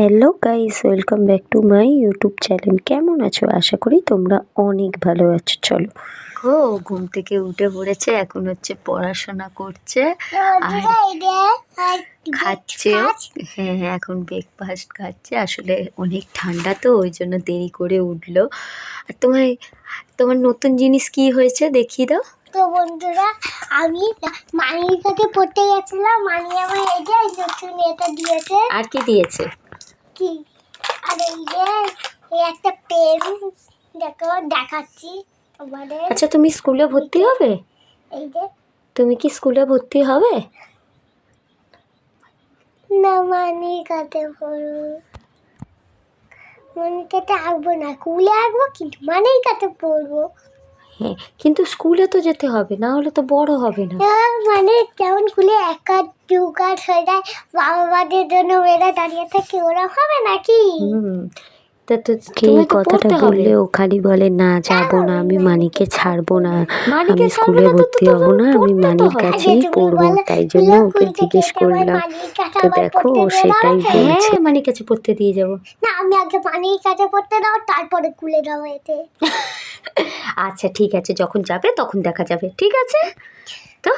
Hello guys welcome back to my YouTube channel কেমন আছো? আশা করি তোমরা অনেক ভালো আছো। চলো। ও ঘুম থেকে উঠে পড়েছে এখন হচ্ছে পড়াশোনা করছে। আর খাচ্ছে হ্যাঁ হ্যাঁ এখন ব্রেকফাস্ট খাচ্ছে। আসলে অনেক ঠান্ডা তো ওই জন্য দেরি করে উঠল। আর তোমার তোমার নতুন জিনিস কি হয়েছে দেখিয়ে দাও। তো বন্ধুরা আমি মানির কাছে পড়তে গেছিলাম। মানি আমার এই যে নতুন এটা দিয়েছে। আর কি দিয়েছে? কি আর এই যে এই একটা পেন দেখো দেখাচ্ছি তোমাদের। আচ্ছা তুমি স্কুলে ভর্তি হবে? এই যে। তুমি কি স্কুলে ভর্তি হবে? না মানির কাছে পড়ব মানির কাছে আঁকবো না কুলে আঁকবো কিন্তু মানির কাছে পড়ব। হ্যাঁ কিন্তু স্কুলে তো যেতে হবে না হলে তো বড় হবে না। মানে যেমন স্কুলে একা দুকার হয়ে যায় বাবা মাদের জন্য মেয়েরা দাঁড়িয়ে থাকে ওরা হবে নাকি? হুম তা তো এই কথাটা বললে? ও খালি বলে না যাব না আমি মানিকে ছাড়বো না। আমি স্কুলে ভর্তি হব না আমি মানির কাছেই পড়ব। তাই জন্য ওকে জিজ্ঞেস করলাম। তো দেখো ও সেটাই? বলছে। হ্যাঁ মানির কাছে পড়তে দিয়ে যাব। না আমি আগে পানির কাছে পড়তে দাও তারপরে খুলে দাও এতে। আচ্ছা ঠিক আছে যখন যাবে তখন দেখা যাবে ঠিক আছে? তো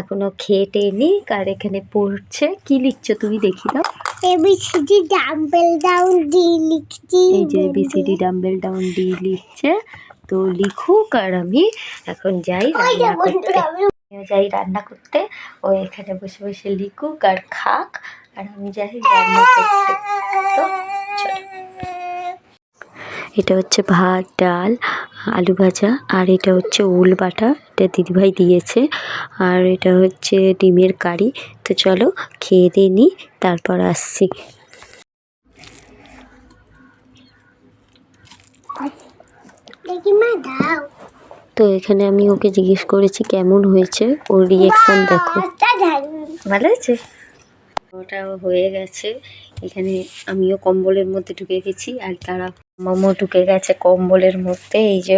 এখনও খেয়ে টেয়ে নি আর এখানে পড়ছে। কি লিখছো তুমি দেখি দাও। এবিসিডি ডাম্বেল ডাউন ডি লিখছি। এই যে বিসিডি ডাম্বেল ডাউন ডি লিখছে। তো লিখুক আর আমি এখন যাই রান্না করতে। যাই রান্না করতে। ও এখানে বসে বসে লিখুক আর খাক আর আমি যাই রান্না করতে। তো চলো। এটা হচ্ছে ভাত ডাল। আলু ভাজা আর এটা হচ্ছে উল বাটা এটা দিদিভাই দিয়েছে। আর এটা হচ্ছে ডিমের কারি। তো চলো খেয়ে দিয়ে নিই তারপর আসছি। তো এখানে আমি ওকে জিজ্ঞেস করেছি কেমন হয়েছে? ওর রিয়েকশন দেখো। ভালো হয়েছে? ওটা হয়ে গেছে। এখানে আমিও কম্বলের মধ্যে ঢুকে গেছি আর তারা মামও ঢুকে গেছে কম্বলের মধ্যে। এই যে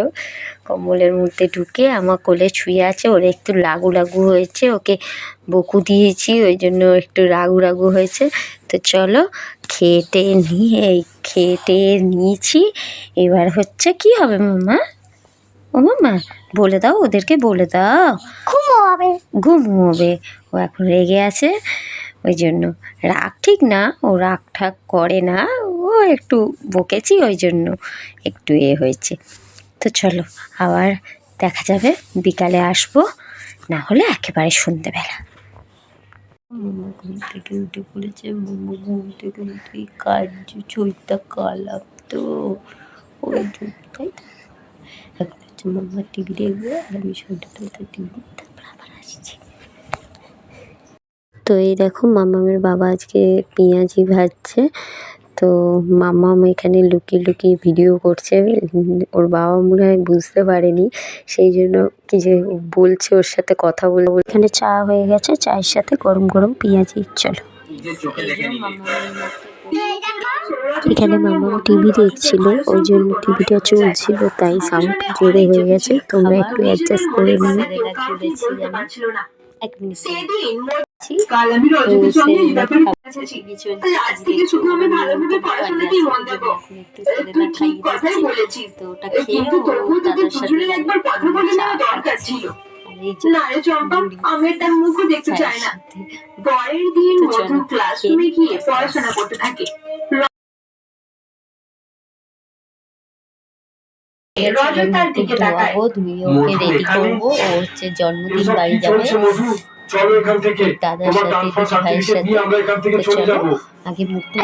কম্বলের মধ্যে ঢুকে আমার কোলে ছুঁয়ে আছে ওর একটু লাগু লাগু হয়েছে ওকে বকু দিয়েছি ওই জন্য একটু রাগু রাগু হয়েছে। তো চলো খেটে নিয়ে এই খেটে নিয়েছি। এবার হচ্ছে কি হবে মামা? ও মামা বলে দাও ওদেরকে বলে দাও। খুব হবে ঘুমোবে। ও এখন রেগে আছে। ওই জন্য রাগ ঠিক না ও রাগ ঠাক করে না ও একটু বকেছি ওই জন্য একটু এ হয়েছে তো চলো আবার দেখা যাবে বিকালে আসব না হলে একেবারে সন্ধেবেলা মোমো উঠে কাজ কালাম তো এখন হচ্ছে আর আমি সন্ধ্যে টলতে টিভি তারপর আবার আসছি তো এই দেখো মামামের বাবা আজকে পেঁয়াজি ভাজছে। তো মামাম এখানে লুকিয়ে লুকিয়ে ভিডিও করছে। ওর বাবা মনে হয় বুঝতে পারেনি। সেই জন্য কি যে বলছে ওর সাথে কথা বলে এখানে চা হয়ে গেছে, চায়ের সাথে গরম গরম পেঁয়াজি। চলো। এখানে মামাম টিভি দেখছিল, ওই জন্য টিভিটা চলছিল, তাই সাউন্ড জোরে হয়ে গেছে। তোমরা একটু অ্যাডজাস্ট করে নিও। এক মিনিট কাল আমি রজতের সঙ্গে ইরাকের কাছে আজ থেকে শুধু আমি ভালোভাবে পড়াশোনাতেই মন দেবো। তুই ঠিক কথাই বলেছিস। কিন্তু তবুও তোদের দুজনের একবার কথা বলে নেওয়া দরকার ছিল। না রে চম্পা আমি তার মুখও দেখতে চাই না। পরের দিন মধু ক্লাসরুমে গিয়ে পড়াশোনা করতে থাকে। রজত তার দিকে তাকায়। ধোয়াবো ধুয়ে ওকে রেডি করব ও হচ্ছে জন্মদিন বাড়ি যাবে। চলো এখান থেকে। দাদার তোমার সাথে ভাইয়ের সার্টিফিকেট নিয়ে আমরা এখান থেকে চলে যাব। আগে মুখটা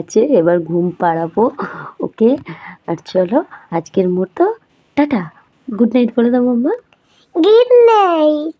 আছে? এবার ঘুম পাড়াবো ওকে? আর চলো আজকের মতো টাটা। গুড নাইট বলে দাও মাম্মা। Good night.